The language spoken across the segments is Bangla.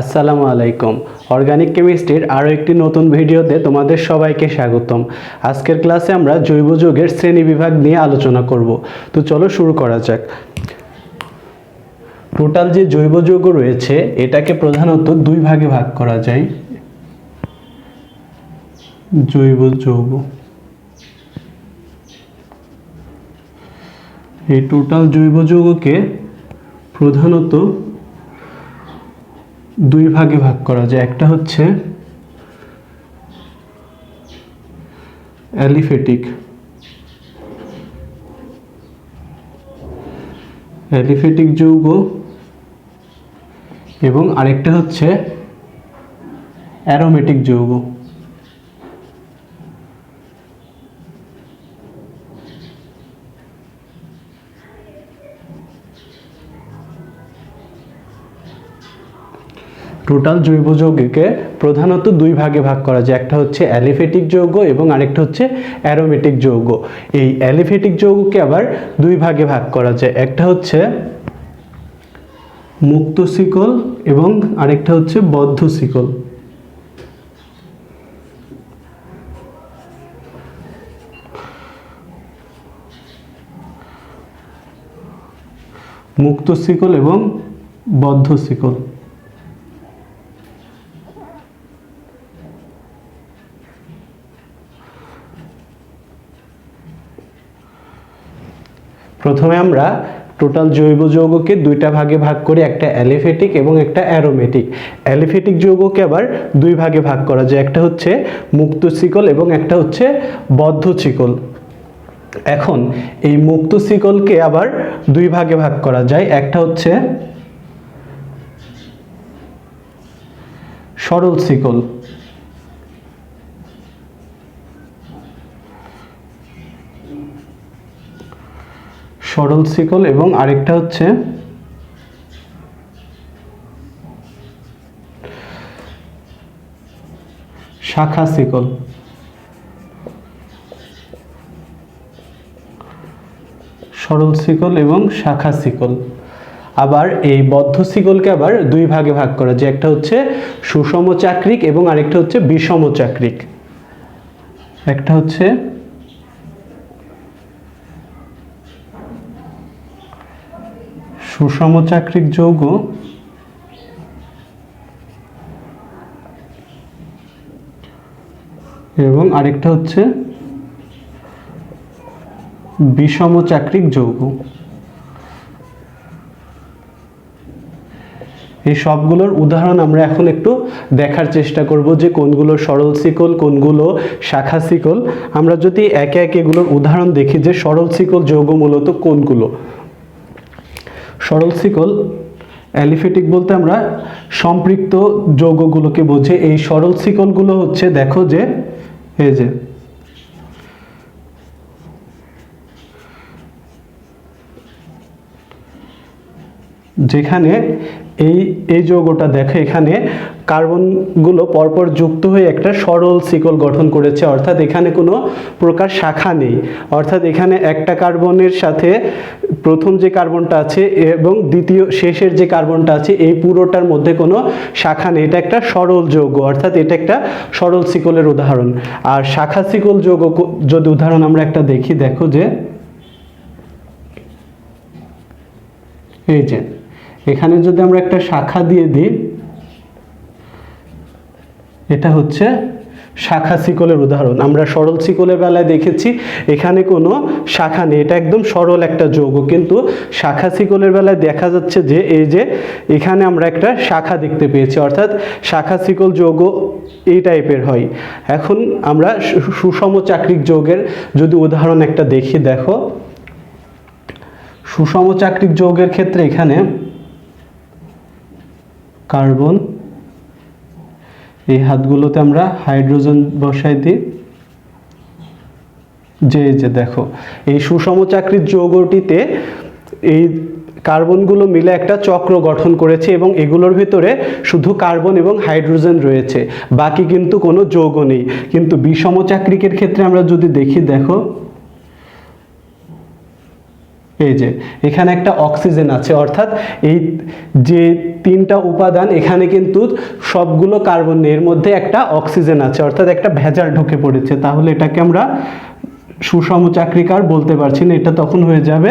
আসসালামু আলাইকুম। অর্গানিক কেমিস্ট্রির আরও একটি নতুন ভিডিওতে তোমাদের সবাইকে স্বাগতম। আজকের ক্লাসে আমরা জৈব যৌগের শ্রেণি বিভাগ নিয়ে আলোচনা করব। তো চলো শুরু করা যাক। টোটাল যে জৈব যৌগ রয়েছে, এটাকে প্রধানত দুই ভাগে ভাগ করা যায়। জৈব যৌগ। এই টোটাল জৈব যৌগকে প্রধানত দুই ভাগে ভাগ করা যায়। একটা হচ্ছে অ্যালিফেটিক। অ্যালিফেটিক যৌগ এবং আরেকটা হচ্ছে অ্যারোমেটিক যৌগ। টোটাল জৈব যৌগকে প্রধানত দুই ভাগে ভাগ করা যায়। একটা হচ্ছে অ্যালিফেটিক যৌগ এবং আরেকটা হচ্ছে অ্যারোমেটিক যৌগ। এই অ্যালিফেটিক যৌগকে আবার দুই ভাগে ভাগ করা যায়। একটা হচ্ছে মুক্ত শিকল এবং আরেকটা হচ্ছে বদ্ধ শিকল মুক্ত শিকল এবং বদ্ধ শিকল প্রথমে আমরা টোটাল জৈব যৌগকে দুইটা ভাগে ভাগ করি, একটা অ্যালিফেটিক এবং একটা অ্যারোমেটিক অ্যালিফেটিক যৌগকে আবার দুই ভাগে ভাগ করা যায়, একটা হচ্ছে মুক্ত শিকল এবং একটা হচ্ছে বদ্ধ শিকল। এখন এই মুক্ত শিকলকে আবার দুই ভাগে ভাগ করা যায়, একটা হচ্ছে সরল শিকল। সরল শিকল এবং আরেকটা হচ্ছে শাখা শিকল সরল শিকল এবং শাখা শিকল আবার এই বদ্ধ শিকলকে আবার দুই ভাগে ভাগ করা যে একটা হচ্ছে সুষম চাকরিক এবং আরেকটা হচ্ছে বিষম চাকরিক। একটা হচ্ছে সুষম চাকরিক যৌগ। এবং আরেকটা হচ্ছে বিষম চাকরিক যৌগ। এই সবগুলোর উদাহরণ আমরা এখন একটু দেখার চেষ্টা করব যে কোনগুলো সরল শিকল, কোনগুলো শাখা শিকল। আমরা যদি একে একে এগুলোর উদাহরণ দেখি যে সরল শিকল যৌগ মূলত কোনগুলো? সরল সিকল, অ্যালিফেটিক বলতে আমরা সম্পৃক্ত যৌগগুলোকে বোঝে। এই সরল সিকলগুলো হচ্ছে, দেখো যে, এই যে, যেখানে এই এই যৌগটা দেখো, এখানে কার্বনগুলো পরপর যুক্ত হয়ে একটা সরল শিকল গঠন করেছে। অর্থাৎ এখানে কোনো প্রকার শাখা নেই। অর্থাৎ এখানে একটা কার্বনের সাথে প্রথম যে কার্বনটা আছে এবং দ্বিতীয়, শেষের যে কার্বনটা আছে, এই পুরোটার মধ্যে কোনো শাখা নেই। এটা একটা সরল যৌগ, অর্থাৎ এটা একটা সরল শিকলের উদাহরণ। আর শাখা শিকল যৌগ যদি উদাহরণ আমরা একটা দেখি, দেখো যে, এই যে এখানে যদি আমরা একটা শাখা দিয়ে দিই, এটা হচ্ছে শাখা শিকলের উদাহরণ। আমরা সরল শিকলের বেলায় দেখেছি, এখানে কোনো শাখা নেই। এটা একদম সরল একটা যৌগ, কিন্তু শাখা শিকলের বেলায় দেখা যাচ্ছে যে, এই যে এখানে আমরা একটা শাখা দেখতে পেয়েছি। অর্থাৎ শাখা শিকল যৌগ এই টাইপের হয়। এখন আমরা সুষম চাকরিক যৌগের যদি উদাহরণ একটা দেখি, দেখো। সুষম চাকরিক যৌগের ক্ষেত্রে এখানে কার্বন। এই হাতগুলোতে আমরা হাইড্রোজেন বসাই দিই। যে যে দেখো, এই সুষম চাকরির যৌগটিতে এই কার্বনগুলো মিলে একটা চক্র গঠন করেছে এবং এগুলোর ভিতরে শুধু কার্বন এবং হাইড্রোজেন রয়েছে, বাকি কিন্তু কোনো যৌগ নেই। কিন্তু বিষম চাকরিকের ক্ষেত্রে আমরা যদি দেখি, দেখো এই যে, এখানে একটা অক্সিজেন আছে, অর্থাৎ এই যে তিনটা উপাদান, এখানে কিন্তু সবগুলো কার্বন, এর মধ্যে একটা অক্সিজেন আছে, অর্থাৎ একটা ভেজাল ঢুকে পড়েছে। তাহলে এটাকে আমরা সুষম চাকরিকার বলতে পারছি না, এটা তখন হয়ে যাবে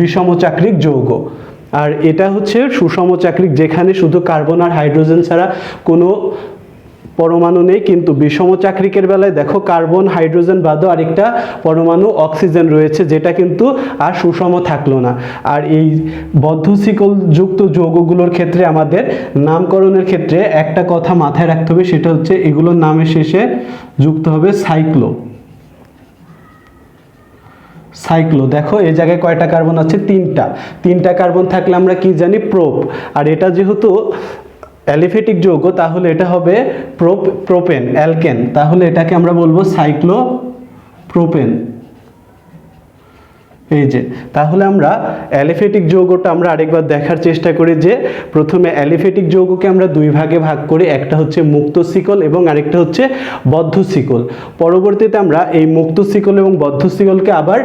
বিষম চাকরিক যৌগ। আর এটা হচ্ছে সুষম চাকরিক, যেখানে শুধু কার্বন আর হাইড্রোজেন ছাড়া কোনো পরমাণু নেই, কিন্তু বিষম চাকরিকের বেলায় দেখো কার্বন, হাইড্রোজেন বাদও আরেকটা পরমাণু অক্সিজেন রয়েছে, যেটা কিন্তু আর সুষম থাকল না। আর এই বদ্ধ যুক্ত যৌগগুলোর ক্ষেত্রে আমাদের নামকরণের ক্ষেত্রে একটা কথা মাথায় রাখতে হবে, সেটা হচ্ছে এগুলোর নামের শেষে যুক্ত হবে সাইক্লো। সাইক্লো, দেখো এই জায়গায় কয়টা কার্বন আছে? তিনটা। তিনটা কার্বন থাকলে আমরা কি জানি? প্রোপ। আর এটা যেহেতু অ্যালিফেটিক যৌগ, তাহলে এটা হবে প্রোপ, প্রোপেন, অ্যালকেন। তাহলে এটাকে আমরা বলব সাইক্লো প্রোপেন এই যে, তাহলে আমরা অ্যালিফেটিক যৌগটা আমরা আরেকবার দেখার চেষ্টা করি যে, প্রথমে অ্যালিফেটিক যৌগকে আমরা দুই ভাগে ভাগ করি, একটা হচ্ছে মুক্ত শিকল এবং আরেকটা হচ্ছে বদ্ধ শিকল। পরবর্তীতে আমরা এই মুক্ত শিকল এবং বদ্ধ শিকলকে আবার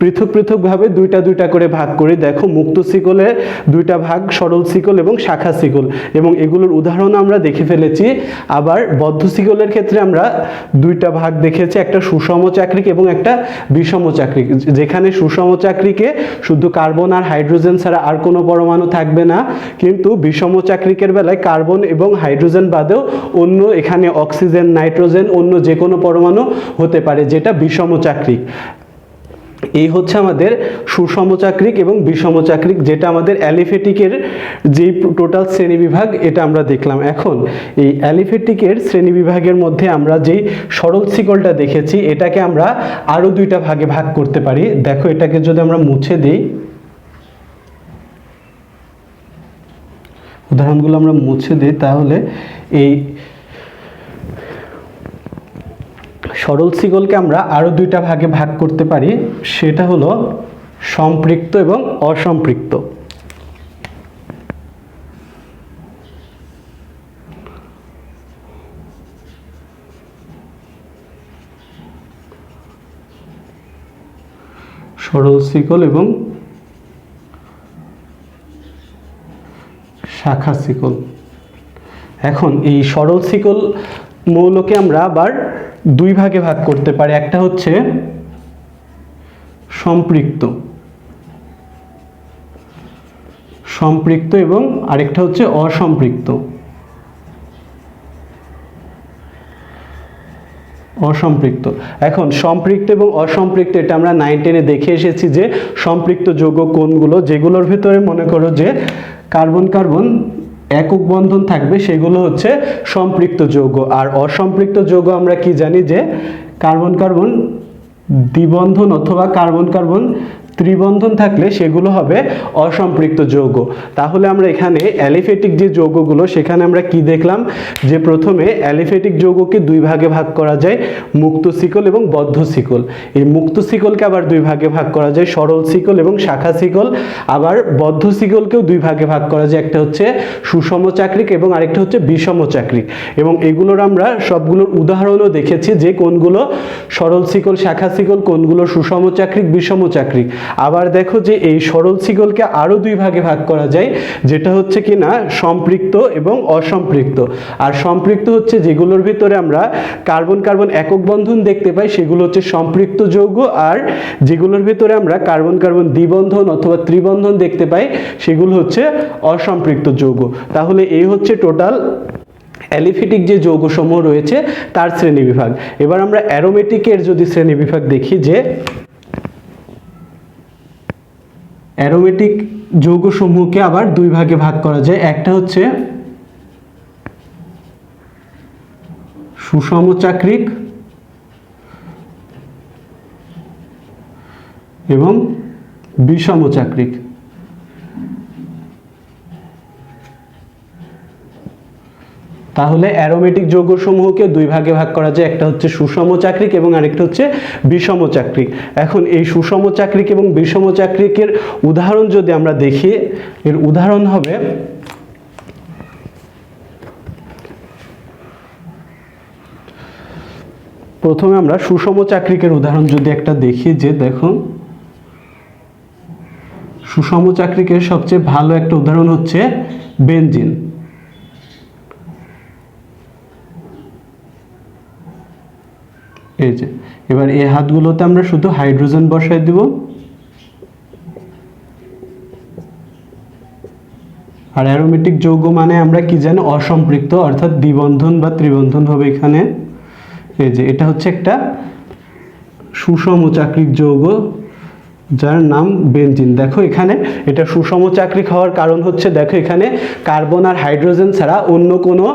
পৃথক পৃথকভাবে দুইটা দুইটা করে ভাগ করি দেখো মুক্ত শিকলের দুইটা ভাগ, সরল শিকল এবং শাখা শিকল। এবং এগুলোর উদাহরণ আমরা দেখে ফেলেছি। আবার বদ্ধ শিকলের ক্ষেত্রে আমরা দুইটা ভাগ দেখেছি, একটা সুষম চাকরিক এবং একটা বিষম চাকরিক। যেখানে সুষম চাকরিকে শুধু কার্বন আর হাইড্রোজেন ছাড়া আর কোনো পরমাণু থাকবে না, কিন্তু বিষম চাকরিকের বেলায় কার্বন এবং হাইড্রোজেন বাদেও অন্য এখানে অক্সিজেন, নাইট্রোজেন, অন্য যে কোনো পরমাণু হতে পারে, যেটা বিষম চাকরিক। এই হচ্ছে আমাদের সুষম চাকরিক এবং বিষম চাকরিক যেটা আমাদের অ্যালিফেটিকের যে টোটাল শ্রেণীবিভাগ, এটা আমরা দেখলাম। এখন এই অ্যালিফেটিকের শ্রেণীবিভাগের মধ্যে আমরা যেই সরল শিকলটা দেখেছি, এটাকে আমরা আরও দুইটা ভাগে ভাগ করতে পারি। দেখো, এটাকে যদি আমরা মুছে দিই, উদাহরণগুলো আমরা মুছে দিই, তাহলে এই সরল শিকলকে আমরা আরও দুইটা ভাগে ভাগ করতে পারি। সেটা হলো সম্পৃক্ত এবং অসম্পৃক্ত। সরল শিকল এবং শাখা শিকল এখন এই সরল শিকল মৌলকে আমরা আবার দুই ভাগে ভাগ করতে পারে। একটা হচ্ছে সম্পৃক্ত। সম্পৃক্ত এবং আরেকটা হচ্ছে অসম্পৃক্ত। অসম্পৃক্ত। এখন সম্পৃক্ত এবং অসম্পৃক্ত, এটা আমরা নাইন টেনে দেখে এসেছি যে সম্পৃক্ত যৌগ কোনগুলো, যেগুলোর ভিতরে মনে করো যে কার্বন কার্বন একক বন্ধন থাকবে, সেগুলো হচ্ছে সম্পৃক্ত যৌগ। আর অসম্পৃক্ত যৌগ আমরা কি জানি যে কার্বন কার্বন দ্বিবন্ধন অথবা কার্বন কার্বন ত্রিবন্ধন থাকলে সেগুলো হবে অসম্পৃক্ত যৌগ। তাহলে আমরা এখানে অ্যালিফেটিক যে যৌগগুলো, সেখানে আমরা কি দেখলাম? যে প্রথমে অ্যালিফেটিক যৌগকে দুই ভাগে ভাগ করা যায়, মুক্ত শিকল এবং বদ্ধ শিকল। এই মুক্ত শিকলকে আবার দুই ভাগে ভাগ করা যায়, সরল শিকল এবং শাখা শিকল। আবার বদ্ধ শিকলকেও দুই ভাগে ভাগ করা যায়, একটা হচ্ছে সুষম চাকরিক এবং আরেকটা হচ্ছে বিষম চাকরিক। এবং এগুলোর আমরা সবগুলোর উদাহরণও দেখেছি যে কোনগুলো সরল শিকল, শাখা শিকল, কোনগুলো সুষম চাকরিক, বিষম চাকরিক। আবার দেখো যে এই সরল শিকলকে আরও দুই ভাগে ভাগ করা যায়, যেটা হচ্ছে কি না সম্পৃক্ত এবং অসম্পৃক্ত। আর সম্পৃক্ত হচ্ছে যেগুলোর ভিতরে আমরা কার্বন কার্বন একক বন্ধন দেখতে পাই, সেগুলো হচ্ছে সম্পৃক্ত যৌগ, আর যেগুলোর ভিতরে আমরা কার্বন কার্বন দ্বিবন্ধন অথবা ত্রিবন্ধন দেখতে পাই, সেগুলো হচ্ছে অসম্পৃক্ত যৌগ। তাহলে এই হচ্ছে টোটাল অ্যালিফিটিক যে যৌগসমূহ রয়েছে, তার শ্রেণীবিভাগ। এবার আমরা অ্যারোমেটিকের যদি শ্রেণীবিভাগ দেখি যে অ্যারোমেটিক যৌগসমূহকে আবার দুই ভাগে ভাগ করা যায়। একটা হচ্ছে সুষম চাকরিক এবং বিষম চাকরিক তাহলে অ্যারোমেটিক যৌগসমূহকে দুই ভাগে ভাগ করা যায়। একটা হচ্ছে সুষম চাকরিক এবং আরেকটা হচ্ছে বিষম চাকরিক। এখন এই সুষম চাকরিক এবং বিষম চাকরিকের উদাহরণ যদি আমরা দেখি, এর উদাহরণ হবে প্রথমে আমরা সুষম চাকরিকের উদাহরণ যদি একটা দেখি যে দেখুন, সুষম চাকরিকের সবচেয়ে ভালো একটা উদাহরণ হচ্ছে বেনজিন। এই যে, এবার এই হাতগুলোতে আমরা শুধু হাইড্রোজেন বসাই দিব। আর অ্যারোমেটিক যৌগ মানে আমরা কি জানি, অসম্পৃক্ত, অর্থাৎ দ্বিবন্ধন বা ত্রিবন্ধন হবে এখানে। এই যে, এটা হচ্ছে একটা সুষম চাকরিক যৌগ, যার নাম বেনজিন। দেখো এখানে, এটা সুষম চাকরিক হওয়ার কারণ হচ্ছে, দেখো এখানে কার্বন আর হাইড্রোজেন ছাড়া অন্য কোনো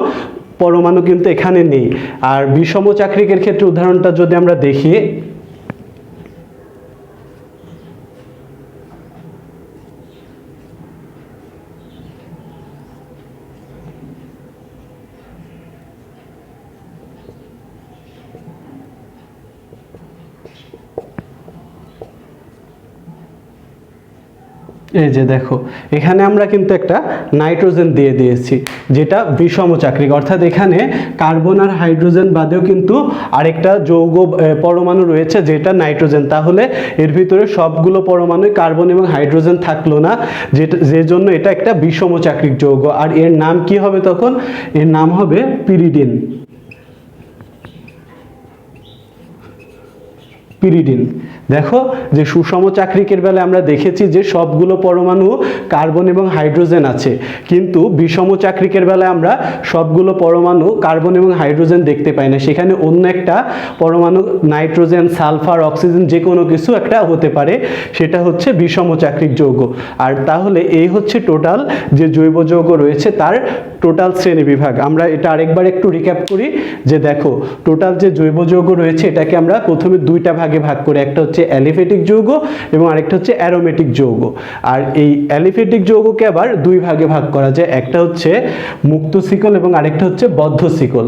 পরমাণু কিন্তু এখানে নেই। আর বিষম চাকরিকের ক্ষেত্রে উদাহরণটা যদি আমরা দেখি এই যে দেখো, এখানে আমরা কিন্তু একটা নাইট্রোজেন দিয়ে দিয়েছি, যেটা বিষম চাকরিক। অর্থাৎ এখানে কার্বন আর হাইড্রোজেন বাদেও কিন্তু আরেকটা যৌগ পরমাণু রয়েছে যেটা নাইট্রোজেন। তাহলে এর ভিতরে সবগুলো পরমাণুই কার্বন এবং হাইড্রোজেন থাকল না যেটা যে জন্য এটা একটা বিষম চাকরিক যৌগ। আর এর নাম কি হবে তখন? এর নাম হবে পিরিডিন। পিরিডিন। দেখো যে সুষম চাকরিকের বেলায় আমরা দেখেছি যে সবগুলো পরমাণু কার্বন এবং হাইড্রোজেন আছে। কিন্তু বিষম চাকরিকের বেলায় আমরা সবগুলো পরমাণু কার্বন এবং হাইড্রোজেন দেখতে পাই না। সেখানে অন্য একটা পরমাণু নাইট্রোজেন, সালফার, অক্সিজেন যে কোনো কিছু একটা হতে পারে। সেটা হচ্ছে বিষম চাকরিক যৌগ। আর তাহলে এই হচ্ছে টোটাল যে জৈব যৌগ রয়েছে তার টোটাল শ্রেণি বিভাগ। আমরা এটা আরেকবার একটু রিক্যাপ করি যে দেখো, টোটাল যে জৈব যৌগ রয়েছে এটাকে আমরা প্রথমে দুইটা ভাগে ভাগ করি। একটা অ্যালিফেটিক যৌগ এবং আরেকটা হচ্ছে অ্যারোমেটিক যৌগ। আর এই অ্যালিফেটিক যৌগকে আবার দুই ভাগে ভাগ করা যায়। একটা হচ্ছে মুক্ত শিকল এবং আরেকটা হচ্ছে বদ্ধ শিকল।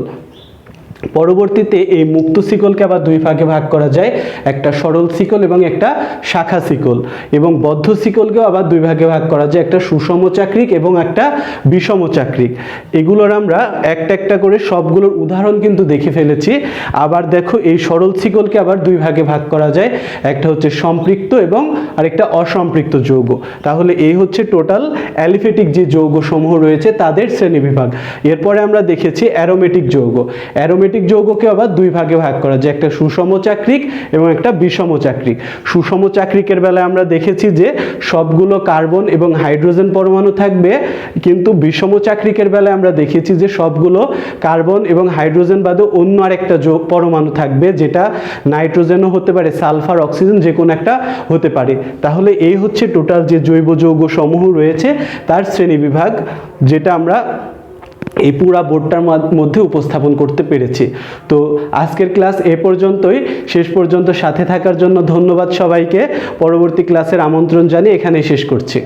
পরবর্তীতে এই মুক্ত শিকলকে আবার দুই ভাগে ভাগ করা যায়, একটা সরল শিকল এবং একটা শাখা শিকল। এবং বদ্ধ শিকলকেও আবার দুই ভাগে ভাগ করা যায়, একটা সুষম চাকরিক এবং একটা বিষম চাকরিক। এগুলোর আমরা একটা একটা করে সবগুলোর উদাহরণ কিন্তু দেখে ফেলেছি। আবার দেখো, এই সরল শিকলকে আবার দুই ভাগে ভাগ করা যায়, একটা হচ্ছে সম্পৃক্ত এবং আরেকটা অসম্পৃক্ত যৌগ। তাহলে এই হচ্ছে টোটাল অ্যালিফেটিক যে যৌগসমূহ রয়েছে, তাদের শ্রেণীবিভাগ। এরপরে আমরা দেখেছি অ্যারোমেটিক যৌগ। অ্যারোমেটিক যৌগকে আবার দুই ভাগে ভাগ করা যায়। একটা সুষম চাকরিক এবং একটা বিষম চাকরিক। সুষম চাকরিকের বেলায় আমরা দেখেছি যে সবগুলো কার্বন এবং হাইড্রোজেন পরমাণু থাকবে, কিন্তু বিষম চাকরিকের বেলায় আমরা দেখেছি যে সবগুলো কার্বন এবং হাইড্রোজেন বাদে অন্য আরেকটা যৌ- পরমাণু থাকবে, যেটা নাইট্রোজেনও হতে পারে, সালফার, অক্সিজেন যে কোনো একটা হতে পারে। তাহলে এই হচ্ছে টোটাল যে জৈব যৌগ সমূহ রয়েছে, তার শ্রেণীবিভাগ যেটা আমরা এই পুরা বোর্ডটার মধ্যে উপস্থাপন করতে পেরেছি। তো আজকের ক্লাস এ পর্যন্তই। শেষ পর্যন্ত সাথে থাকার জন্য ধন্যবাদ সবাইকে। পরবর্তী ক্লাসের আমন্ত্রণ জানিয়ে এখানেই শেষ করছি।